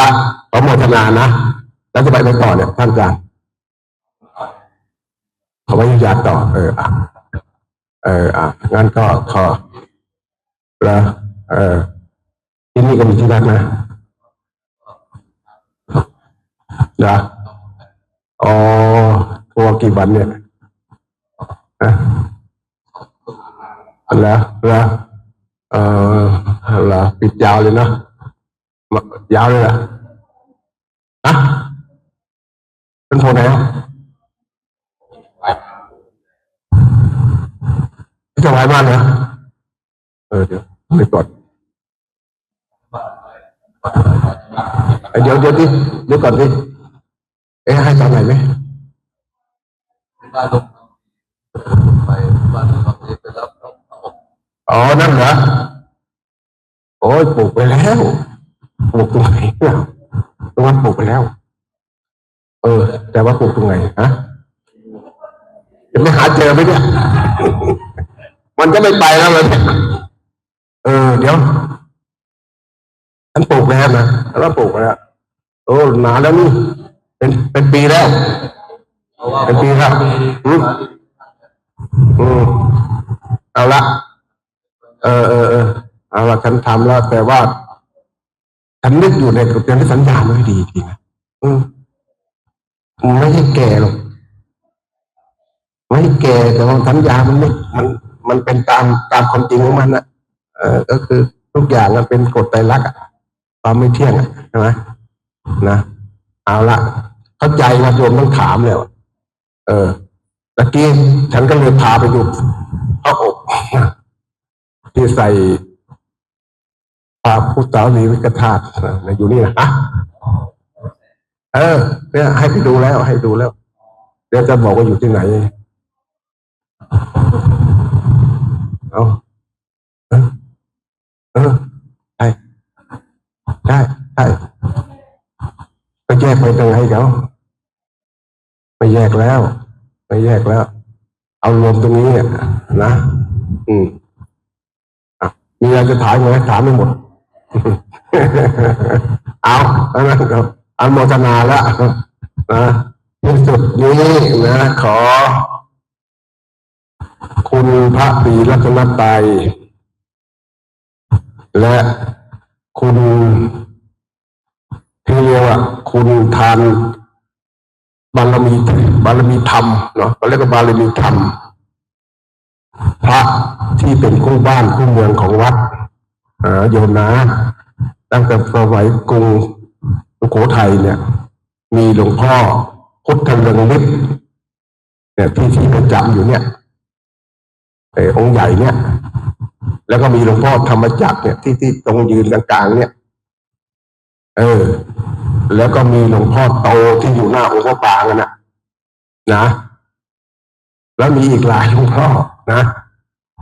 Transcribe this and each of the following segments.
ละขอโมทนานะ แล้วจะไปไปต่อเนี่ยท่านอาจารย์ขอวิญญาต่อ เอออะเอออะงั้นก็ขอแล้วเออที่นี่ก็มีที่รักนะนะอ๋อทัวกี่วันเนี่ยอะแล้วแล้วเออแล้วปิดยาวเลยเนอะ มายาวเลยเหรอฮะเป็นโทรไหนอะจะไหวมากเหรอเออเดี๋ยวไปกดเอ้ยเดี๋ยวเดี๋ยวดิเดี๋ยวก่อนดิเอ๊ะให้ตอนไหนไหมบ้านลงไปบ้านลงไปไปรับน้องอ๋อนั่นเหรอโอ้ยปลูกไปแล้ว ปลูกตรงไหนเนี่ยตรงนั้นปลูกไปแล้ว เออ แต่ว่าปลูกตรงไหนฮะจะไม่หาเจอไหมเนี่ยมันก็ไม่ไปแล้วเลยเนี่ยเออ เดี๋ยวฉันปลูกแล้วนะแล้วปลูกแล้วโอ้นานแล้วนี่เป็นเป็นปีแล้ว เป็นปีแล้วอืมอืมเอาละเออเออเออเอาละฉันทำแล้วแต่ว่า ฉันนึกอยู่ในกระเป๋าสัญญาไม่ดีทีนะอืมไม่ใช่แก่หรอกไม่ใช่แก่แต่ว่าสัญญามันไม่มัน มันเป็นตามตามความจริงของมันนะเออก็คือทุกอย่างมันเป็นกฎไตรลักษณ์อะความไม่เที่ยงอะใช่ไหมนะเอาละเข้าใจว่าโยมต้องถามเลยว่าเออตะกี้ฉันก็เลยพาไปดูพระอกที่ใส่ พระพุทธสาวรีวิกธาตุนะอยู่นี่นะอะเออ เนี่ย ให้ไปดูแล้ว ให้ดูแล้ว เดี๋ยวจะบอกว่าอยู่ที่ไหน เอาเออเออได้ได้ได้ไปแยกไปตรงไหนเดี๋ยวไปแยกแล้ว ไปแยกแล้ว เอารวมตรงนี้เนี่ยนะ อืมอะมีอะไรจะถามไหมถามไม่หมด เอาเอาละครับอันโมทนาแล้วนะที่สุดนี้นะขอ คุณพระศรีรัตนตรัยและคุณที่เรียกว่าคุณทานบารมีบารมีธรรมเนาะเขาเรียกว่าบารมีธรรม พระที่เป็นคู่บ้านคู่เมืองของวัด เอ่อโยมนะตั้งแต่สมัยกรุงสุโขทัยเนี่ย มีหลวงพ่อพุทธเรืองฤทธิ์เนี่ยที่ที่ประจำอยู่เนี่ยเออองค์ใหญ่เนี่ย แล้วก็มีหลวงพ่อธรรมจักรเนี่ยที่ที่ตรงยืนกลางๆเนี่ย เออ แล้วก็มีหลวงพ่อโตที่อยู่หน้าองค์พระปางนะนะแล้วมีอีกหลายหลวงพ่อนะ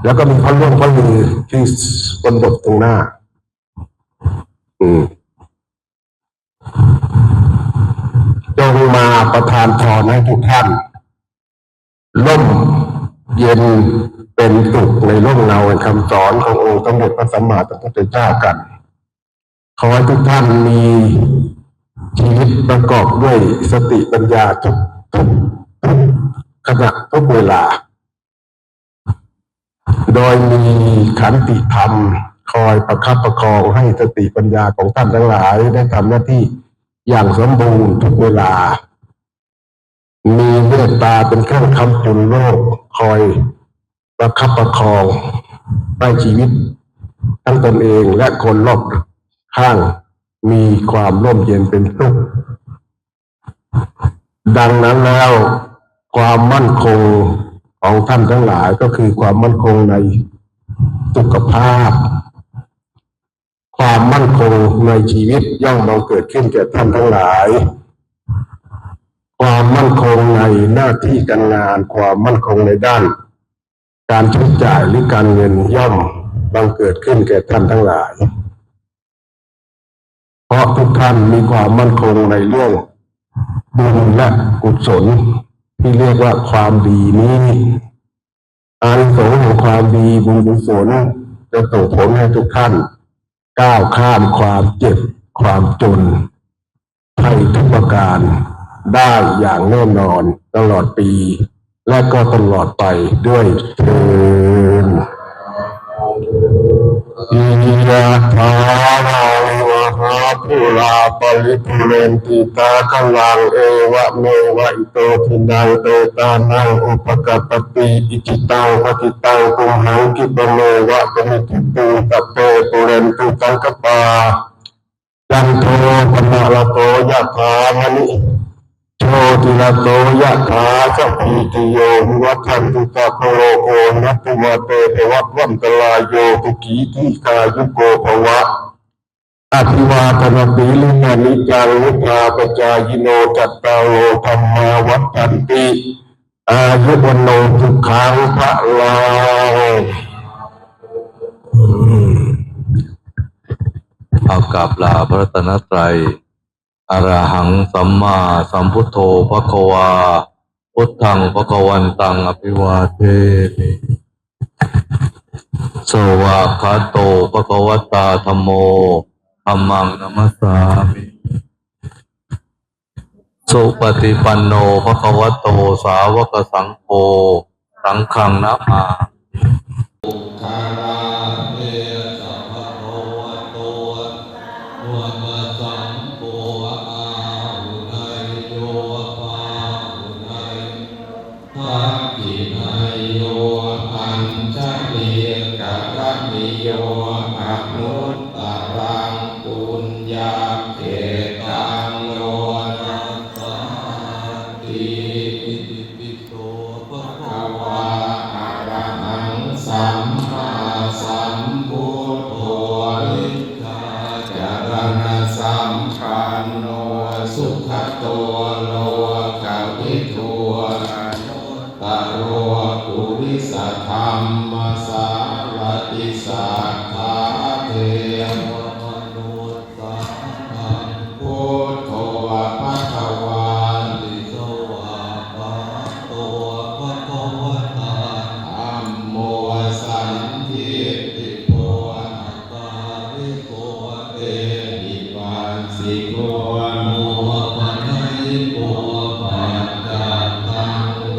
แล้วก็มีพระล่วงพระลือที่บนบทตรงหน้า อืมจงมาประทานพรให้ทุกท่านร่มเย็นเป็นสุขในร่มเงาแห่งคำสอนขององค์สมเด็จพระสัมมาสัมพุทธเจ้ากัน ขอให้ทุกท่านมีชีวิตประกอบด้วยสติปัญญาทุกทุกทุกขณะทุกเวลา โดยมีขันติธรรม คอยประคับประคองให้สติปัญญาของท่านทั้งหลายได้ทำหน้าที่อย่างสมบูรณ์ทุกเวลา มีเมตตาเป็นเครื่องคำจุนโลก คอยประคับประคองให้ชีวิต ทั้งตนเองและคนรอบข้างมีความร่มเย็นเป็นสุขดังนั้นแล้วความมั่นคง ของท่านทั้งหลายก็คือความมั่นคงในสุขภาพ ความมั่นคงในชีวิตย่อมบังเกิดขึ้นแก่ท่านทั้งหลาย ความมั่นคงในหน้าที่การงาน ความมั่นคงในด้าน การใช้จ่ายหรือการเงินย่อมบังเกิดขึ้นแก่ท่านทั้งหลาย เพราะทุกท่านมีความมั่นคงในเรื่องบุญและกุศล ที่เรียกว่าความดีนี้อานิสงส์ของความดีบุญกุศลจะส่งผลให้ทุกท่าน ก้าวข้ามความเจ็บ ความจนภัยทุกประการได้อย่างแน่นอนตลอดปี และก็ตลอดไปด้วยเถินยาวา ริวหาปริภูเรนติตาคัลังเอวะเมวะอิโตทินังเตตานังอุปกปติอิจิตังปฏิตังตุมหังกิปเมวะปมิติตุตะเปปุเรนตุตังกปายันโทปนะละโตยะถามณิโชติละโตยะถาสัพพิติโยวิวัฏันตุสัพพะโลโกนัตตุมาเตเทวัตวันตลายโยตุกีติกายุโกภวะ อภิวาทนาปีลิมานิจารุธาปจายโนจัตตาโลธรรมาวัฏันติอายุวันโนทุกขังพระลาเอากาบลาพระตนตรัยอรหังสัมมาสัมพุทโธพระควา พุทธังพระกวันตังอภิวาเทมิสวากขาโตพระกวตาธรรมโม ธรรมังนัมสสามิสุปฏิปันโนพระกวโตสาวกสังโฆสังฆังนะมาคาราเมสัพพะโตวะโตวะมะสัมโพอาหุไนโยปาหุไนทักขิไนโยอัญชลีกะระนิโยอนุ สัมมาสัมพุทโธนิจาจารณสัมปันโนสุขโตโลกาวิทูอนุตตโรปุริสธรรมสารติสัท